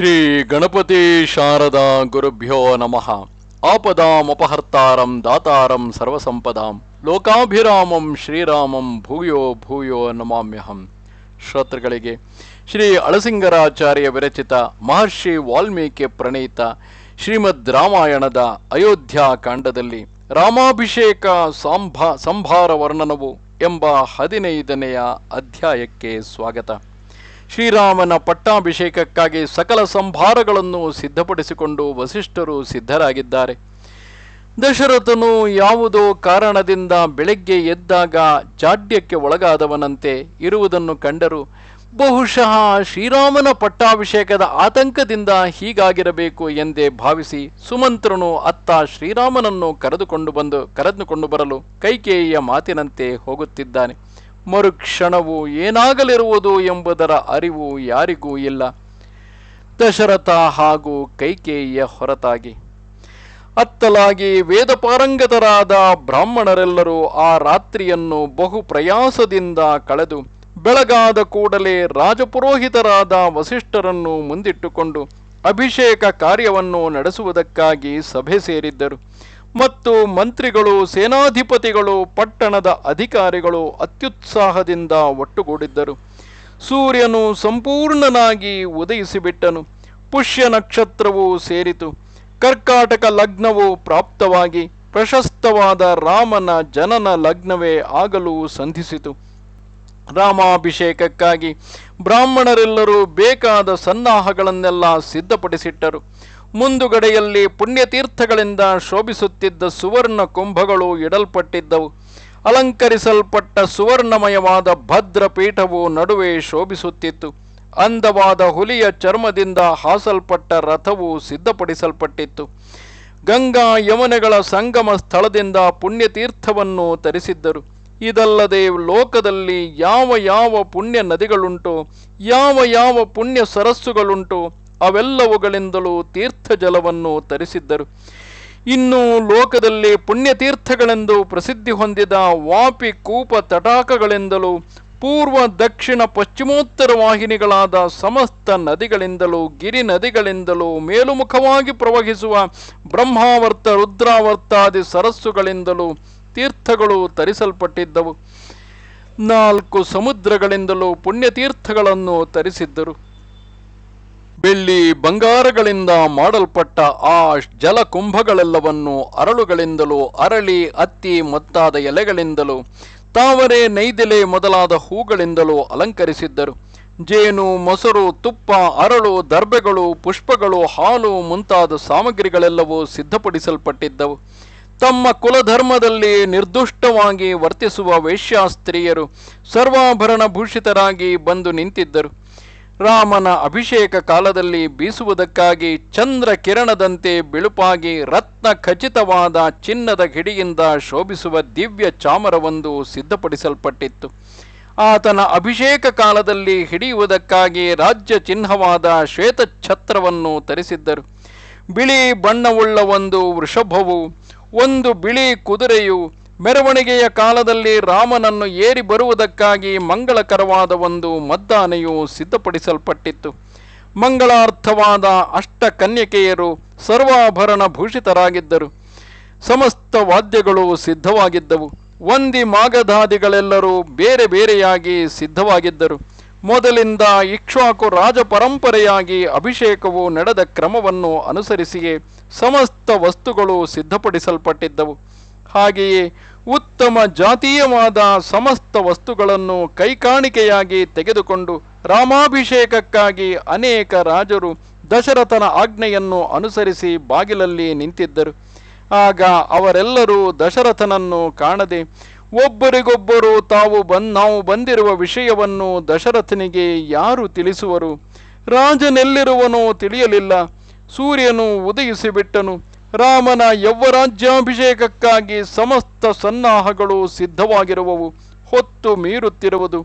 ಶ್ರೀ ಗಣಪತಿ ಶಾರದಾ ಗುರುಭ್ಯೋ ನಮಃ. ಆಪದಾಮಪಹರ್ತಾರಂ ದಾತಾರಂ ಸರ್ವಸಂಪದಾಂ. ಲೋಕಾಭಿರಾಮಂ ಶ್ರೀರಾಮಂ ಭೂಯೋ ಭೂಯೋ ನಮಾಮ್ಯಹಂ. ಶ್ರೋತೃಗಳಿಗೆ, ಶ್ರೀ ಅಳಸಿಂಗರಾಚಾರ್ಯ ವಿರಚಿತ ಮಹರ್ಷಿ ವಾಲ್ಮೀಕಿ ಪ್ರಣೀತ ಶ್ರೀಮದ್ ರಾಮಾಯಣದ ಅಯೋಧ್ಯ ಕಾಂಡದಲ್ಲಿ ರಾಮಾಭಿಷೇಕ ಸಾಂಭ ಸಂಭಾರ ವರ್ಣನವು ಎಂಬ ಹದಿನೈದನೆಯ ಅಧ್ಯಾಯಕ್ಕೆ ಸ್ವಾಗತ. ಶ್ರೀರಾಮನ ಪಟ್ಟಾಭಿಷೇಕಕ್ಕಾಗಿ ಸಕಲ ಸಂಭಾರಗಳನ್ನು ಸಿದ್ಧಪಡಿಸಿಕೊಂಡು ವಸಿಷ್ಠರು ಸಿದ್ಧರಾಗಿದ್ದಾರೆ. ದಶರಥನು ಯಾವುದೋ ಕಾರಣದಿಂದ ಬೆಳಗ್ಗೆ ಎದ್ದಾಗ ಜಾಡ್ಯಕ್ಕೆ ಒಳಗಾದವನಂತೆ ಇರುವುದನ್ನು ಕಂಡರು. ಬಹುಶಃ ಶ್ರೀರಾಮನ ಪಟ್ಟಾಭಿಷೇಕದ ಆತಂಕದಿಂದ ಹೀಗಾಗಿರಬೇಕು ಎಂದೇ ಭಾವಿಸಿ ಸುಮಂತ್ರನು ಅತ್ತ ಶ್ರೀರಾಮನನ್ನು ಕರೆದುಕೊಂಡು ಬಂದು ಕರೆದುಕೊಂಡು ಬರಲು ಕೈಕೇಯಿಯ ಮಾತಿನಂತೆ ಹೋಗುತ್ತಿದ್ದಾನೆ. ಮರುಕ್ಷಣವು ಏನಾಗಲಿರುವುದು ಎಂಬುದರ ಅರಿವು ಯಾರಿಗೂ ಇಲ್ಲ. ದಶರಥ ಹಾಗೂ ಕೈಕೇಯಿಯ ಹೊರತಾಗಿ. ಅತ್ತಲಾಗಿ ವೇದ ಪಾರಂಗತರಾದ ಬ್ರಾಹ್ಮಣರೆಲ್ಲರೂ ಆ ರಾತ್ರಿಯನ್ನು ಬಹು ಪ್ರಯಾಸದಿಂದ ಕಳೆದು ಬೆಳಗಾದ ಕೂಡಲೇ ರಾಜಪುರೋಹಿತರಾದ ವಸಿಷ್ಠರನ್ನು ಮುಂದಿಟ್ಟುಕೊಂಡು ಅಭಿಷೇಕ ಕಾರ್ಯವನ್ನು ನಡೆಸುವುದಕ್ಕಾಗಿ ಸಭೆ ಸೇರಿದ್ದರು. ಮತ್ತು ಮಂತ್ರಿಗಳು, ಸೇನಾಧಿಪತಿಗಳು, ಪಟ್ಟಣದ ಅಧಿಕಾರಿಗಳು ಅತ್ಯುತ್ಸಾಹದಿಂದ ಒಟ್ಟುಗೂಡಿದ್ದರು. ಸೂರ್ಯನು ಸಂಪೂರ್ಣನಾಗಿ ಉದಯಿಸಿಬಿಟ್ಟನು. ಪುಷ್ಯ ನಕ್ಷತ್ರವು ಸೇರಿತು. ಕರ್ಕಾಟಕ ಲಗ್ನವು ಪ್ರಾಪ್ತವಾಗಿ ಪ್ರಶಸ್ತವಾದ ರಾಮನ ಜನನ ಲಗ್ನವೇ ಆಗಲು ಸಂಧಿಸಿತು. ರಾಮಾಭಿಷೇಕಕ್ಕಾಗಿ ಬ್ರಾಹ್ಮಣರೆಲ್ಲರೂ ಬೇಕಾದ ಸನ್ನಾಹಗಳನ್ನೆಲ್ಲ ಸಿದ್ಧಪಡಿಸಿಟ್ಟರು. ಮುಂದುಗಡೆಯಲ್ಲಿ ಪುಣ್ಯತೀರ್ಥಗಳಿಂದ ಶೋಭಿಸುತ್ತಿದ್ದ ಸುವರ್ಣ ಕುಂಭಗಳು ಇಡಲ್ಪಟ್ಟಿದ್ದವು. ಅಲಂಕರಿಸಲ್ಪಟ್ಟ ಸುವರ್ಣಮಯವಾದ ಭದ್ರ ಪೀಠವು ನಡುವೆ ಶೋಭಿಸುತ್ತಿತ್ತು. ಅಂದವಾದ ಹುಲಿಯ ಚರ್ಮದಿಂದ ಹಾಸಲ್ಪಟ್ಟ ರಥವು ಸಿದ್ಧಪಡಿಸಲ್ಪಟ್ಟಿತ್ತು. ಗಂಗಾ ಯಮನೆಗಳ ಸಂಗಮ ಸ್ಥಳದಿಂದ ಪುಣ್ಯತೀರ್ಥವನ್ನು ತರಿಸಿದ್ದರು. ಇದಲ್ಲದೆ ಲೋಕದಲ್ಲಿ ಯಾವ ಯಾವ ಪುಣ್ಯ ನದಿಗಳುಂಟು, ಯಾವ ಯಾವ ಪುಣ್ಯ ಸರಸ್ಸುಗಳುಂಟೋ ಅವೆಲ್ಲವುಗಳಿಂದಲೂ ತೀರ್ಥ ಜಲವನ್ನು ತರಿಸಿದ್ದರು. ಇನ್ನು ಲೋಕದಲ್ಲಿ ಪುಣ್ಯತೀರ್ಥಗಳೆಂದು ಪ್ರಸಿದ್ಧಿ ಹೊಂದಿದ ವಾಪಿ ಕೂಪ ತಟಾಕಗಳಿಂದಲೂ, ಪೂರ್ವ ದಕ್ಷಿಣ ಪಶ್ಚಿಮೋತ್ತರ ವಾಹಿನಿಗಳಾದ ಸಮಸ್ತ ನದಿಗಳಿಂದಲೂ, ಗಿರಿ ನದಿಗಳಿಂದಲೂ ಮೇಲುಮುಖವಾಗಿ ಪ್ರವಹಿಸುವ ಬ್ರಹ್ಮಾವರ್ತ, ರುದ್ರಾವರ್ತಾದಿ ಸರಸ್ಸುಗಳಿಂದಲೂ ತೀರ್ಥಗಳು ತರಿಸಲ್ಪಟ್ಟಿದ್ದವು. ನಾಲ್ಕು ಸಮುದ್ರಗಳಿಂದಲೂ ಪುಣ್ಯತೀರ್ಥಗಳನ್ನು ತರಿಸಿದ್ದರು. ಬೆಳ್ಳಿ ಬಂಗಾರಗಳಿಂದ ಮಾಡಲ್ಪಟ್ಟ ಆ ಜಲಕುಂಭಗಳೆಲ್ಲವನ್ನು ಅರಳುಗಳಿಂದಲೂ ಅರಳಿ, ಅತ್ತಿ ಮೊತ್ತಾದ ಎಲೆಗಳಿಂದಲೂ, ತಾವರೆ ನೈದೆಲೆ ಮೊದಲಾದ ಹೂಗಳಿಂದಲೂ ಅಲಂಕರಿಸಿದ್ದರು. ಜೇನು, ಮೊಸರು, ತುಪ್ಪ, ಅರಳು, ದರ್ಬೆಗಳು, ಪುಷ್ಪಗಳು, ಹಾಲು ಮುಂತಾದ ಸಾಮಗ್ರಿಗಳೆಲ್ಲವೂ ಸಿದ್ಧಪಡಿಸಲ್ಪಟ್ಟಿದ್ದವು. ತಮ್ಮ ಕುಲಧರ್ಮದಲ್ಲಿ ನಿರ್ದುಷ್ಟವಾಗಿ ವರ್ತಿಸುವ ವೇಶ್ಯಾಸ್ತ್ರೀಯರು ಸರ್ವಾಭರಣ ಭೂಷಿತರಾಗಿ ಬಂದು ನಿಂತಿದ್ದರು. ರಾಮನ ಅಭಿಷೇಕ ಕಾಲದಲ್ಲಿ ಬೀಸುವುದಕ್ಕಾಗಿ ಚಂದ್ರ ಕಿರಣದಂತೆ ಬಿಳುಪಾಗಿ ರತ್ನ ಖಚಿತವಾದ ಚಿನ್ನದ ಗಿಡಿಯಿಂದ ಶೋಭಿಸುವ ದಿವ್ಯ ಚಾಮರವೊಂದು ಸಿದ್ಧಪಡಿಸಲ್ಪಟ್ಟಿತ್ತು. ಆತನ ಅಭಿಷೇಕ ಕಾಲದಲ್ಲಿ ಹಿಡಿಯುವುದಕ್ಕಾಗಿ ರಾಜ್ಯ ಚಿಹ್ನವಾದ ಶ್ವೇತಛತ್ರವನ್ನು ತರಿಸಿದ್ದರು. ಬಿಳಿ ಬಣ್ಣವುಳ್ಳ ಒಂದು ವೃಷಭವು, ಒಂದು ಬಿಳಿ ಕುದುರೆಯು ಮೆರವಣಿಗೆಯ ಕಾಲದಲ್ಲಿ ರಾಮನನ್ನು ಏರಿ ಬರುವುದಕ್ಕಾಗಿ ಮಂಗಳಕರವಾದ ಒಂದು ಮದ್ದಾನೆಯು ಸಿದ್ಧಪಡಿಸಲ್ಪಟ್ಟಿತ್ತು. ಮಂಗಳಾರ್ಥವಾದ ಅಷ್ಟ ಕನ್ಯಕೆಯರು ಸರ್ವಾಭರಣ ಭೂಷಿತರಾಗಿದ್ದರು. ಸಮಸ್ತ ವಾದ್ಯಗಳು ಸಿದ್ಧವಾಗಿದ್ದವು. ಒಂದಿ ಮಾಗಧಾದಿಗಳೆಲ್ಲರೂ ಬೇರೆ ಬೇರೆಯಾಗಿ ಸಿದ್ಧವಾಗಿದ್ದರು. ಮೊದಲಿಂದ ಇಕ್ಷ್ವಾಕು ರಾಜಪರಂಪರೆಯಾಗಿ ಅಭಿಷೇಕವು ನಡೆದ ಕ್ರಮವನ್ನು ಅನುಸರಿಸಿಯೇ ಸಮಸ್ತ ವಸ್ತುಗಳು ಸಿದ್ಧಪಡಿಸಲ್ಪಟ್ಟಿದ್ದವು. ಹಾಗೆಯೇ ಉತ್ತಮ ಜಾತೀಯವಾದ ಸಮಸ್ತ ವಸ್ತುಗಳನ್ನು ಕೈಕಾಣಿಕೆಯಾಗಿ ತೆಗೆದುಕೊಂಡು ರಾಮಾಭಿಷೇಕಕ್ಕಾಗಿ ಅನೇಕ ರಾಜರು ದಶರಥನ ಆಜ್ಞೆಯನ್ನು ಅನುಸರಿಸಿ ಬಾಗಿಲಲ್ಲಿ ನಿಂತಿದ್ದರು. ಆಗ ಅವರೆಲ್ಲರೂ ದಶರಥನನ್ನು ಕಾಣದೆ ಒಬ್ಬರಿಗೊಬ್ಬರು ತಾವು ಬಂದ್ ನಾವು ಬಂದಿರುವ ವಿಷಯವನ್ನು ದಶರಥನಿಗೆ ಯಾರು ತಿಳಿಸುವರು? ರಾಜನೆಲ್ಲಿರುವನೋ ತಿಳಿಯಲಿಲ್ಲ. ಸೂರ್ಯನು ಉದಯಿಸಿಬಿಟ್ಟನು. ರಾಮನ ಯೌವರಾಜ್ಯಾಭಿಷೇಕಕ್ಕಾಗಿ ಸಮಸ್ತ ಸನ್ನಾಹಗಳು ಸಿದ್ಧವಾಗಿರುವವು, ಹೊತ್ತು ಮೀರುತ್ತಿರುವುದು.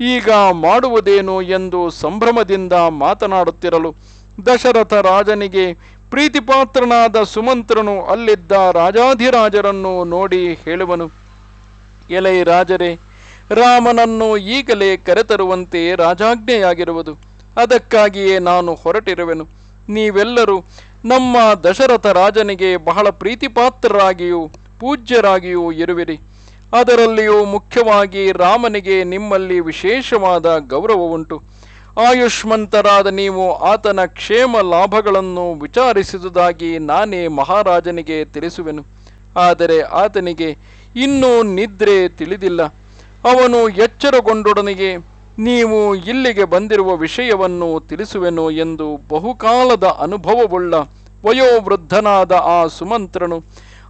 ಈಗ ಮಾಡುವುದೇನು ಎಂದು ಸಂಭ್ರಮದಿಂದ ಮಾತನಾಡುತ್ತಿರಲು ದಶರಥ ರಾಜನಿಗೆ ಪ್ರೀತಿಪಾತ್ರನಾದ ಸುಮಂತ್ರನು ಅಲ್ಲಿದ್ದ ರಾಜಾಧಿರಾಜರನ್ನು ನೋಡಿ ಹೇಳುವನು, ಎಲೈ ರಾಜರೇ, ರಾಮನನ್ನು ಈಗಲೇ ಕರೆತರುವಂತೆ ರಾಜಾಜ್ಞೆಯಾಗಿರುವುದು, ಅದಕ್ಕಾಗಿಯೇ ನಾನು ಹೊರಟಿರುವೆನು. ನೀವೆಲ್ಲರೂ ನಮ್ಮ ದಶರಥ ರಾಜನಿಗೆ ಬಹಳ ಪ್ರೀತಿಪಾತ್ರರಾಗಿಯೂ ಪೂಜ್ಯರಾಗಿಯೂ ಇರುವಿರಿ. ಅದರಲ್ಲಿಯೂ ಮುಖ್ಯವಾಗಿ ರಾಮನಿಗೆ ನಿಮ್ಮಲ್ಲಿ ವಿಶೇಷವಾದ ಗೌರವವುಂಟು. ಆಯುಷ್ಮಂತರಾದ ನೀವು ಆತನ ಕ್ಷೇಮ ಲಾಭಗಳನ್ನು ವಿಚಾರಿಸಿದುದಾಗಿ ನಾನೇ ಮಹಾರಾಜನಿಗೆ ತಿಳಿಸುವೆನು. ಆದರೆ ಆತನಿಗೆ ಇನ್ನೂ ನಿದ್ರೆ ತಿಳಿದಿಲ್ಲ. ಅವನು ಎಚ್ಚರಗೊಂಡೊಡನೆಗೆ ನೀವು ಇಲ್ಲಿಗೆ ಬಂದಿರುವ ವಿಷಯವನ್ನು ತಿಳಿಸುವೆನು ಎಂದು ಬಹುಕಾಲದ ಅನುಭವವುಳ್ಳ ವಯೋವೃದ್ಧನಾದ ಆ ಸುಮಂತ್ರನು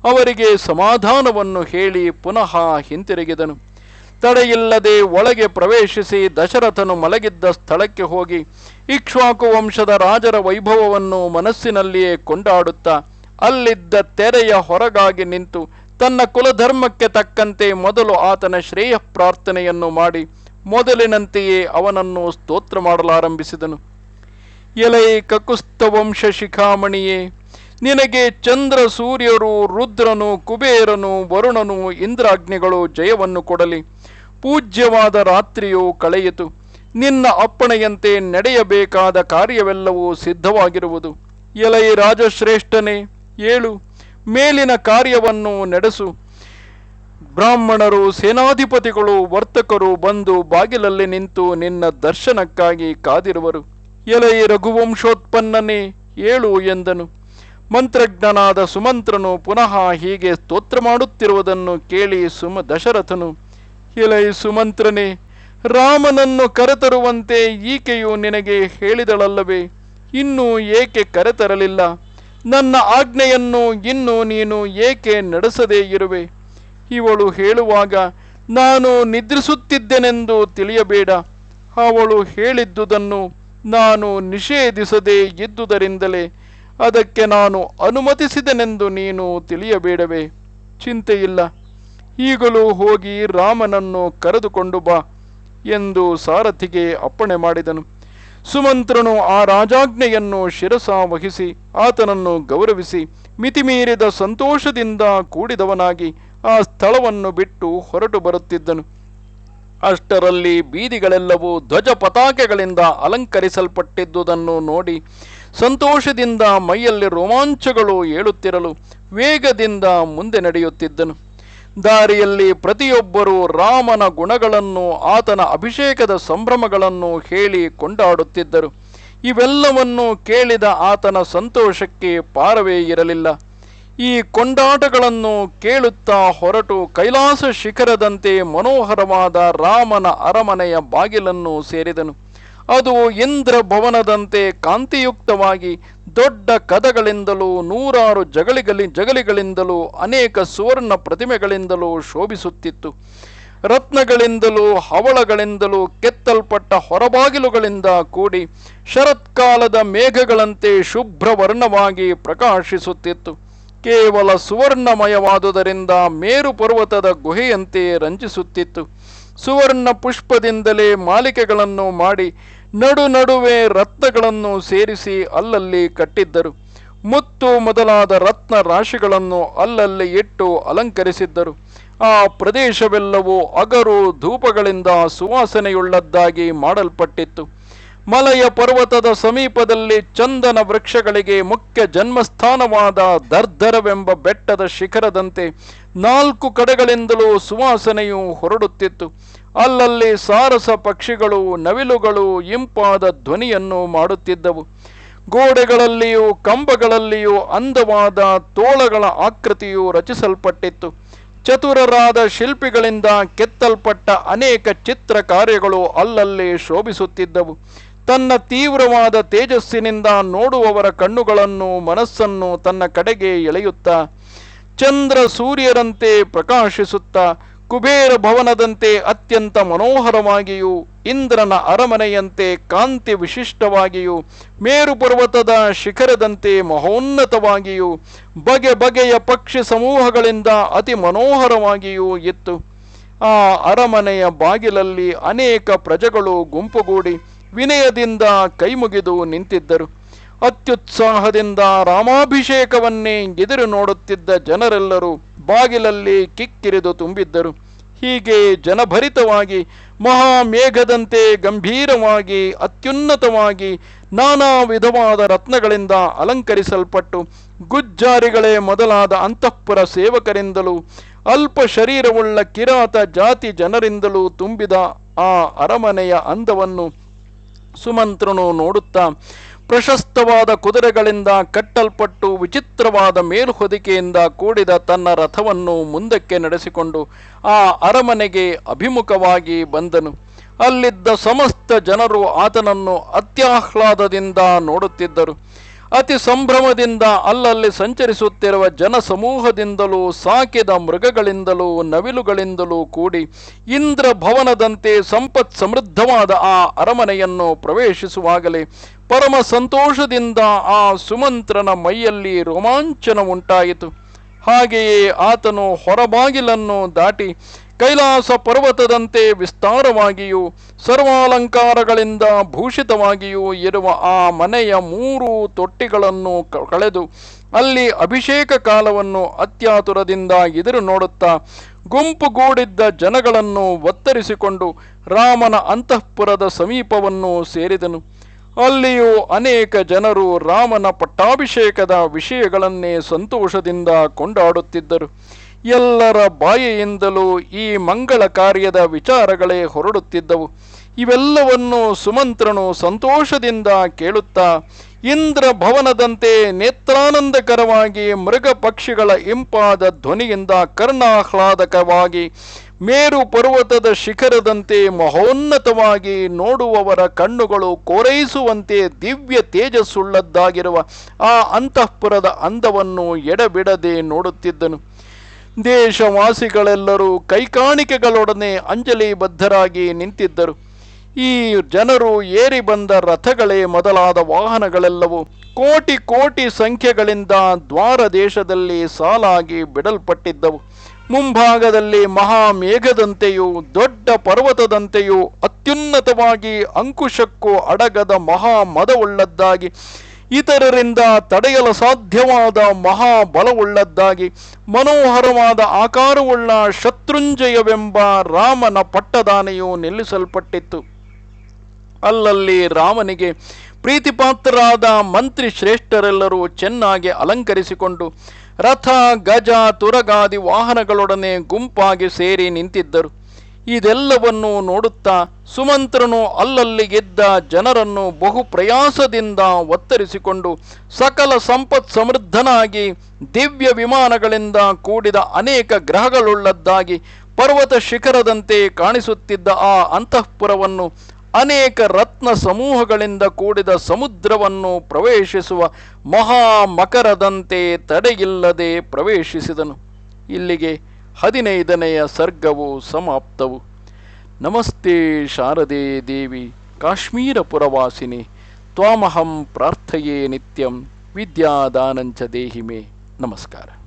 ಅವರಿಗೆ ಸಮಾಧಾನವನ್ನು ಹೇಳಿ ಪುನಃ ಹಿಂತಿರುಗಿದನು. ತಡೆಯಿಲ್ಲದೆ ಒಳಗೆ ಪ್ರವೇಶಿಸಿ ದಶರಥನು ಮಲಗಿದ್ದ ಸ್ಥಳಕ್ಕೆ ಹೋಗಿ ಇಕ್ಷ್ವಾಕು ವಂಶದ ರಾಜರ ವೈಭವವನ್ನು ಮನಸ್ಸಿನಲ್ಲಿಯೇ ಕೊಂಡಾಡುತ್ತಾ ಅಲ್ಲಿದ್ದ ತೆರೆಯ ಹೊರಗಾಗಿ ನಿಂತು ತನ್ನ ಕುಲಧರ್ಮಕ್ಕೆ ತಕ್ಕಂತೆ ಮೊದಲು ಆತನ ಶ್ರೇಯ ಪ್ರಾರ್ಥನೆಯನ್ನು ಮಾಡಿ ಮೊದಲಿನಂತೆಯೇ ಅವನನ್ನು ಸ್ತೋತ್ರ ಮಾಡಲಾರಂಭಿಸಿದನು. ಎಲೈ ಕಕುಸ್ತವಂಶ ಶಿಖಾಮಣಿಯೇ, ನಿನಗೆ ಚಂದ್ರ ಸೂರ್ಯರು, ರುದ್ರನು, ಕುಬೇರನು, ವರುಣನು ಇಂದ್ರಾಗ್ನಿಗಳು ಜಯವನ್ನು ಕೊಡಲಿ. ಪೂಜ್ಯವಾದ ರಾತ್ರಿಯು ಕಳೆಯಿತು. ನಿನ್ನ ಅಪ್ಪಣೆಯಂತೆ ನಡೆಯಬೇಕಾದ ಕಾರ್ಯವೆಲ್ಲವೂ ಸಿದ್ಧವಾಗಿರುವುದು. ಎಲೈ ರಾಜಶ್ರೇಷ್ಠನೇ, ಏಳು, ಮೇಲಿನ ಕಾರ್ಯವನ್ನು ನಡೆಸು. ಬ್ರಾಹ್ಮಣರು ಸೇನಾಧಿಪತಿಗಳು, ವರ್ತಕರು ಬಂದು ಬಾಗಿಲಲ್ಲಿ ನಿಂತು ನಿನ್ನ ದರ್ಶನಕ್ಕಾಗಿ ಕಾದಿರುವರು. ಎಲೈ ರಘುವಂಶೋತ್ಪನ್ನನೇ ಏಳು ಎಂದನು. ಮಂತ್ರಜ್ಞನಾದ ಸುಮಂತ್ರನು ಪುನಃ ಹೀಗೆ ಸ್ತೋತ್ರ ಮಾಡುತ್ತಿರುವುದನ್ನು ಕೇಳಿ ಸುಮ ದಶರಥನು ಎಲೈ ಸುಮಂತ್ರನೇ, ರಾಮನನ್ನು ಕರೆತರುವಂತೆ ಈಕೆಯು ನಿನಗೆ ಹೇಳಿದಳಲ್ಲವೇ, ಇನ್ನೂ ಏಕೆ ಕರೆತರಲಿಲ್ಲ? ನನ್ನ ಆಜ್ಞೆಯನ್ನು ಇನ್ನು ನೀನು ಏಕೆ ನಡೆಸದೇ ಇರುವೆ? ಇವಳು ಹೇಳುವಾಗ, ನಾನು ನಿದ್ರಿಸುತ್ತಿದ್ದೆನೆಂದು ತಿಳಿಯಬೇಡ. ಅವಳು ಹೇಳಿದ್ದುದನ್ನು ನಾನು ನಿಷೇಧಿಸದೇ ಇದ್ದುದರಿಂದಲೇ ಅದಕ್ಕೆ ನಾನು ಅನುಮತಿಸಿದೆನೆಂದು ನೀನು ತಿಳಿಯಬೇಡವೇ. ಚಿಂತೆಯಿಲ್ಲ. ಈಗಲೂ ಹೋಗಿ ರಾಮನನ್ನು ಕರೆದುಕೊಂಡು ಬಾ ಎಂದು ಸಾರಥಿಗೆ ಅಪ್ಪಣೆ ಮಾಡಿದನು. ಸುಮಂತ್ರನು ಆ ರಾಜಾಜ್ಞೆಯನ್ನು ಶಿರಸ ವಹಿಸಿ ಆತನನ್ನು ಗೌರವಿಸಿ ಮಿತಿಮೀರಿದ ಸಂತೋಷದಿಂದ ಕೂಡಿದವನಾಗಿ ಆ ಸ್ಥಳವನ್ನು ಬಿಟ್ಟು ಹೊರಟು ಬರುತ್ತಿದ್ದನು. ಅಷ್ಟರಲ್ಲಿ ಬೀದಿಗಳೆಲ್ಲವೂ ಧ್ವಜ ಪತಾಕೆಗಳಿಂದ ಅಲಂಕರಿಸಲ್ಪಟ್ಟಿದ್ದುದನ್ನು ನೋಡಿ ಸಂತೋಷದಿಂದ ಮೈಯಲ್ಲಿ ರೋಮಾಂಚಗಳು ಏಳುತ್ತಿರಲು ವೇಗದಿಂದ ಮುಂದೆ ನಡೆಯುತ್ತಿದ್ದನು. ದಾರಿಯಲ್ಲಿ ಪ್ರತಿಯೊಬ್ಬರೂ ರಾಮನ ಗುಣಗಳನ್ನು, ಆತನ ಅಭಿಷೇಕದ ಸಂಭ್ರಮಗಳನ್ನು ಹೇಳಿ ಕೊಂಡಾಡುತ್ತಿದ್ದರು. ಇವೆಲ್ಲವನ್ನೂ ಕೇಳಿದ ಆತನ ಸಂತೋಷಕ್ಕೆ ಪಾರವೇ ಇರಲಿಲ್ಲ. ಈ ಕೊಂಡಾಟಗಳನ್ನು ಕೇಳುತ್ತಾ ಹೊರಟು ಕೈಲಾಸ ಶಿಖರದಂತೆ ಮನೋಹರವಾದ ರಾಮನ ಅರಮನೆಯ ಬಾಗಿಲನ್ನು ಸೇರಿದನು. ಅದು ಇಂದ್ರ ಭವನದಂತೆ ಕಾಂತಿಯುಕ್ತವಾಗಿ ದೊಡ್ಡ ಕದಗಳಿಂದಲೂ ನೂರಾರು ಜಗಳಿಗಲಿ ಜಗಲಿಗಳಿಂದಲೂ ಅನೇಕ ಸುವರ್ಣ ಪ್ರತಿಮೆಗಳಿಂದಲೂ ಶೋಭಿಸುತ್ತಿತ್ತು. ರತ್ನಗಳಿಂದಲೂ ಹವಳಗಳಿಂದಲೂ ಕೆತ್ತಲ್ಪಟ್ಟ ಹೊರಬಾಗಿಲುಗಳಿಂದ ಕೂಡಿ ಶರತ್ಕಾಲದ ಮೇಘಗಳಂತೆ ಶುಭ್ರವರ್ಣವಾಗಿ ಪ್ರಕಾಶಿಸುತ್ತಿತ್ತು. ಕೇವಲ ಸುವರ್ಣಮಯವಾದುದರಿಂದ ಮೇರು ಪರ್ವತದ ಗುಹೆಯಂತೆ ರಂಜಿಸುತ್ತಿತ್ತು. ಸುವರ್ಣ ಪುಷ್ಪದಿಂದಲೇ ಮಾಲಿಕೆಗಳನ್ನು ಮಾಡಿ ನಡು ನಡುವೆ ರತ್ನಗಳನ್ನು ಸೇರಿಸಿ ಅಲ್ಲಲ್ಲಿ ಕಟ್ಟಿದ್ದರು. ಮುತ್ತು ಮೊದಲಾದ ರತ್ನ ರಾಶಿಗಳನ್ನು ಅಲ್ಲಲ್ಲಿ ಇಟ್ಟು ಅಲಂಕರಿಸಿದ್ದರು. ಆ ಪ್ರದೇಶವೆಲ್ಲವೂ ಅಗರು ಧೂಪಗಳಿಂದ ಸುವಾಸನೆಯುಳ್ಳದ್ದಾಗಿ ಮಾಡಲ್ಪಟ್ಟಿತ್ತು. ಮಲಯ ಪರ್ವತದ ಸಮೀಪದಲ್ಲಿ ಚಂದನ ವೃಕ್ಷಗಳಿಗೆ ಮುಖ್ಯ ಜನ್ಮಸ್ಥಾನವಾದ ದರ್ದರವೆಂಬ ಬೆಟ್ಟದ ಶಿಖರದಂತೆ ನಾಲ್ಕು ಕಡೆಗಳಿಂದಲೂ ಸುವಾಸನೆಯು ಹೊರಡುತ್ತಿತ್ತು. ಅಲ್ಲಲ್ಲಿ ಸಾರಸ ಪಕ್ಷಿಗಳು, ನವಿಲುಗಳು, ಇಂಪಾದ ಧ್ವನಿಯನ್ನು ಮಾಡುತ್ತಿದ್ದವು. ಗೋಡೆಗಳಲ್ಲಿಯೂ, ಕಂಬಗಳಲ್ಲಿಯೂ ಅಂದವಾದ ತೋಳಗಳ ಆಕೃತಿಯು ರಚಿಸಲ್ಪಟ್ಟಿತ್ತು. ಚತುರರಾದ ಶಿಲ್ಪಿಗಳಿಂದ ಕೆತ್ತಲ್ಪಟ್ಟ ಅನೇಕ ಚಿತ್ರ ಕಾರ್ಯಗಳು ಅಲ್ಲಲ್ಲಿ ಶೋಭಿಸುತ್ತಿದ್ದವು. ತನ್ನ ತೀವ್ರವಾದ ತೇಜಸ್ಸಿನಿಂದ ನೋಡುವವರ ಕಣ್ಣುಗಳನ್ನು ಮನಸ್ಸನ್ನು ತನ್ನ ಕಡೆಗೆ ಎಳೆಯುತ್ತಾ, ಚಂದ್ರ ಸೂರ್ಯರಂತೆ ಪ್ರಕಾಶಿಸುತ್ತಾ, ಕುಬೇರ ಭವನದಂತೆ ಅತ್ಯಂತ ಮನೋಹರವಾಗಿಯೂ, ಇಂದ್ರನ ಅರಮನೆಯಂತೆ ಕಾಂತಿ ವಿಶಿಷ್ಟವಾಗಿಯೂ, ಮೇರು ಪರ್ವತದ ಶಿಖರದಂತೆ ಮಹೋನ್ನತವಾಗಿಯೂ, ಬಗೆ ಬಗೆಯ ಪಕ್ಷಿ ಸಮೂಹಗಳಿಂದ ಅತಿ ಮನೋಹರವಾಗಿಯೂ ಇತ್ತು. ಆ ಅರಮನೆಯ ಬಾಗಿಲಲ್ಲಿ ಅನೇಕ ಪ್ರಜೆಗಳು ಗುಂಪುಗೂಡಿ ವಿನಯದಿಂದ ಕೈಮುಗಿದು ನಿಂತಿದ್ದರು. ಅತ್ಯುತ್ಸಾಹದಿಂದ ರಾಮಾಭಿಷೇಕವನ್ನೇ ಎದುರು ನೋಡುತ್ತಿದ್ದ ಜನರೆಲ್ಲರೂ ಬಾಗಿಲಲ್ಲಿ ಕಿಕ್ಕಿರಿದು ತುಂಬಿದ್ದರು. ಹೀಗೆ ಜನಭರಿತವಾಗಿ, ಮಹಾಮೇಘದಂತೆ ಗಂಭೀರವಾಗಿ, ಅತ್ಯುನ್ನತವಾಗಿ ನಾನಾ ವಿಧವಾದ ರತ್ನಗಳಿಂದ ಅಲಂಕರಿಸಲ್ಪಟ್ಟು, ಗುಜ್ಜಾರಿಗಳೇ ಮೊದಲಾದ ಅಂತಃಪುರ ಸೇವಕರಿಂದಲೂ, ಅಲ್ಪ ಶರೀರವುಳ್ಳ ಕಿರಾತ ಜಾತಿ ಜನರಿಂದಲೂ ತುಂಬಿದ ಆ ಅರಮನೆಯ ಅಂದವನ್ನು ಸುಮಂತ್ರನು ನೋಡುತ್ತಾ, ಪ್ರಶಸ್ತವಾದ ಕುದುರೆಗಳಿಂದ ಕಟ್ಟಲ್ಪಟ್ಟು ವಿಚಿತ್ರವಾದ ಮೇಲ್ಹೊದಿಕೆಯಿಂದ ಕೂಡಿದ ತನ್ನ ರಥವನ್ನು ಮುಂದಕ್ಕೆ ನಡೆಸಿಕೊಂಡು ಆ ಅರಮನೆಗೆ ಅಭಿಮುಖವಾಗಿ ಬಂದನು. ಅಲ್ಲಿದ್ದ ಸಮಸ್ತ ಜನರು ಆತನನ್ನು ಅತ್ಯಾಹ್ಲಾದದಿಂದ ನೋಡುತ್ತಿದ್ದರು. ಅತಿ ಸಂಭ್ರಮದಿಂದ ಅಲ್ಲಲ್ಲಿ ಸಂಚರಿಸುತ್ತಿರುವ ಜನಸಮೂಹದಿಂದಲೂ, ಸಾಕಿದ ಮೃಗಗಳಿಂದಲೂ, ನವಿಲುಗಳಿಂದಲೂ ಕೂಡಿ ಇಂದ್ರ ಭವನದಂತೆ ಸಂಪತ್ ಸಮೃದ್ಧವಾದ ಆ ಅರಮನೆಯನ್ನು ಪ್ರವೇಶಿಸುವಾಗಲೇ ಪರಮ ಸಂತೋಷದಿಂದ ಆ ಸುಮಂತ್ರನ ಮೈಯಲ್ಲಿ ರೋಮಾಂಚನ ಉಂಟಾಯಿತು. ಹಾಗೆಯೇ ಆತನು ಹೊರಬಾಗಿಲನ್ನು ದಾಟಿ ಕೈಲಾಸ ಪರ್ವತದಂತೆ ವಿಸ್ತಾರವಾಗಿಯೂ, ಸರ್ವಾಲಂಕಾರಗಳಿಂದ ಭೂಷಿತವಾಗಿಯೂ ಇರುವ ಆ ಮನೆಯ ಮೂರು ತೊಟ್ಟಿಗಳನ್ನು ಕಳೆದು ಅಲ್ಲಿ ಅಭಿಷೇಕ ಕಾಲವನ್ನು ಅತ್ಯಾತುರದಿಂದ ಎದುರು ನೋಡುತ್ತಾ ಗುಂಪುಗೂಡಿದ್ದ ಜನಗಳನ್ನು ಒತ್ತರಿಸಿಕೊಂಡು ರಾಮನ ಅಂತಃಪುರದ ಸಮೀಪವನ್ನು ಸೇರಿದನು. ಅಲ್ಲಿಯೂ ಅನೇಕ ಜನರು ರಾಮನ ಪಟ್ಟಾಭಿಷೇಕದ ವಿಷಯಗಳನ್ನೇ ಸಂತೋಷದಿಂದ ಕೊಂಡಾಡುತ್ತಿದ್ದರು. ಎಲ್ಲರ ಬಾಯಿಯಿಂದಲೂ ಈ ಮಂಗಳ ಕಾರ್ಯದ ವಿಚಾರಗಳೇ ಹೊರಡುತ್ತಿದ್ದವು. ಇವೆಲ್ಲವನ್ನು ಸುಮಂತ್ರನು ಸಂತೋಷದಿಂದ ಕೇಳುತ್ತಾ, ಇಂದ್ರ ಭವನದಂತೆ ನೇತ್ರಾನಂದಕರವಾಗಿ ಮೃಗ ಪಕ್ಷಿಗಳ ಇಂಪಾದ ಧ್ವನಿಯಿಂದ ಕರ್ಣಾಹ್ಲಾದಕವಾಗಿ, ಮೇರು ಪರ್ವತದ ಶಿಖರದಂತೆ ಮಹೋನ್ನತವಾಗಿ ನೋಡುವವರ ಕಣ್ಣುಗಳು ಕೋರೈಸುವಂತೆ ದಿವ್ಯ ತೇಜಸ್ಸುಳ್ಳದ್ದಾಗಿರುವ ಆ ಅಂತಃಪುರದ ಅಂದವನ್ನು ಎಡಬಿಡದೆ ನೋಡುತ್ತಿದ್ದನು. ದೇಶವಾಸಿಗಳೆಲ್ಲರೂ ಕೈಕಾಣಿಕೆಗಳೊಡನೆ ಅಂಜಲಿ ಬದ್ಧರಾಗಿ ನಿಂತಿದ್ದರು. ಈ ಜನರು ಏರಿ ಬಂದ ರಥಗಳೇ ಮೊದಲಾದ ವಾಹನಗಳೆಲ್ಲವೂ ಕೋಟಿ ಕೋಟಿ ಸಂಖ್ಯೆಗಳಿಂದ ದ್ವಾರ ದೇಶದಲ್ಲಿ ಸಾಲಾಗಿ ಬಿಡಲ್ಪಟ್ಟಿದ್ದವು. ಮುಂಭಾಗದಲ್ಲಿ ಮಹಾಮೇಘದಂತೆಯೂ ದೊಡ್ಡ ಪರ್ವತದಂತೆಯೂ ಅತ್ಯುನ್ನತವಾಗಿ ಅಂಕುಶಕ್ಕೂ ಅಡಗದ ಮಹಾ ಮದವುಳ್ಳದ್ದಾಗಿ ಇತರರಿಂದ ತಡೆಯಲು ಸಾಧ್ಯವಾದ ಮಹಾಬಲವುಳ್ಳದ್ದಾಗಿ, ಮನೋಹರವಾದ ಆಕಾರವುಳ್ಳ ಶತ್ರುಂಜಯವೆಂಬ ರಾಮನ ಪಟ್ಟದಾನೆಯು ನಿಲ್ಲಿಸಲ್ಪಟ್ಟಿತ್ತು. ಅಲ್ಲಲ್ಲಿ ರಾಮನಿಗೆ ಪ್ರೀತಿಪಾತ್ರರಾದ ಮಂತ್ರಿ ಶ್ರೇಷ್ಠರೆಲ್ಲರೂ ಚೆನ್ನಾಗಿ ಅಲಂಕರಿಸಿಕೊಂಡು ರಥ, ಗಜ, ತುರಗಾದಿ ವಾಹನಗಳೊಡನೆ ಗುಂಪಾಗಿ ಸೇರಿ ನಿಂತಿದ್ದರು. ಇದೆಲ್ಲವನ್ನು ನೋಡುತ್ತಾ ಸುಮಂತ್ರನು ಅಲ್ಲಲ್ಲಿ ಗೆದ್ದ ಜನರನ್ನು ಬಹು ಪ್ರಯಾಸದಿಂದ ಒತ್ತರಿಸಿಕೊಂಡು ಸಕಲ ಸಂಪತ್ ಸಮೃದ್ಧನಾಗಿ ದಿವ್ಯ ವಿಮಾನಗಳಿಂದ ಕೂಡಿದ ಅನೇಕ ಗ್ರಹಗಳುಳ್ಳದ್ದಾಗಿ ಪರ್ವತ ಶಿಖರದಂತೆ ಕಾಣಿಸುತ್ತಿದ್ದ ಆ ಅಂತಃಪುರವನ್ನು ಅನೇಕ ರತ್ನ ಸಮೂಹಗಳಿಂದ ಕೂಡಿದ ಸಮುದ್ರವನ್ನು ಪ್ರವೇಶಿಸುವ ಮಹಾ ಮಕರದಂತೆ ತಡೆಯಿಲ್ಲದೆ ಪ್ರವೇಶಿಸಿದನು. ಇಲ್ಲಿಗೆ ಹದಿನೈದನೆಯ ಸರ್ಗವು ಸಮಾಪ್ತವು. ನಮಸ್ತೆ ಶಾರದೆ ದೇವಿ ಕಾಶ್ಮೀರ ಪುರವಾಸಿನಿ ತ್ವಾಮಹಂ ಪ್ರಾರ್ಥಯೇ ನಿತ್ಯಂ ವಿದ್ಯಾದಾನಂಚ ದೇಹಿಮೆ. ನಮಸ್ಕಾರ.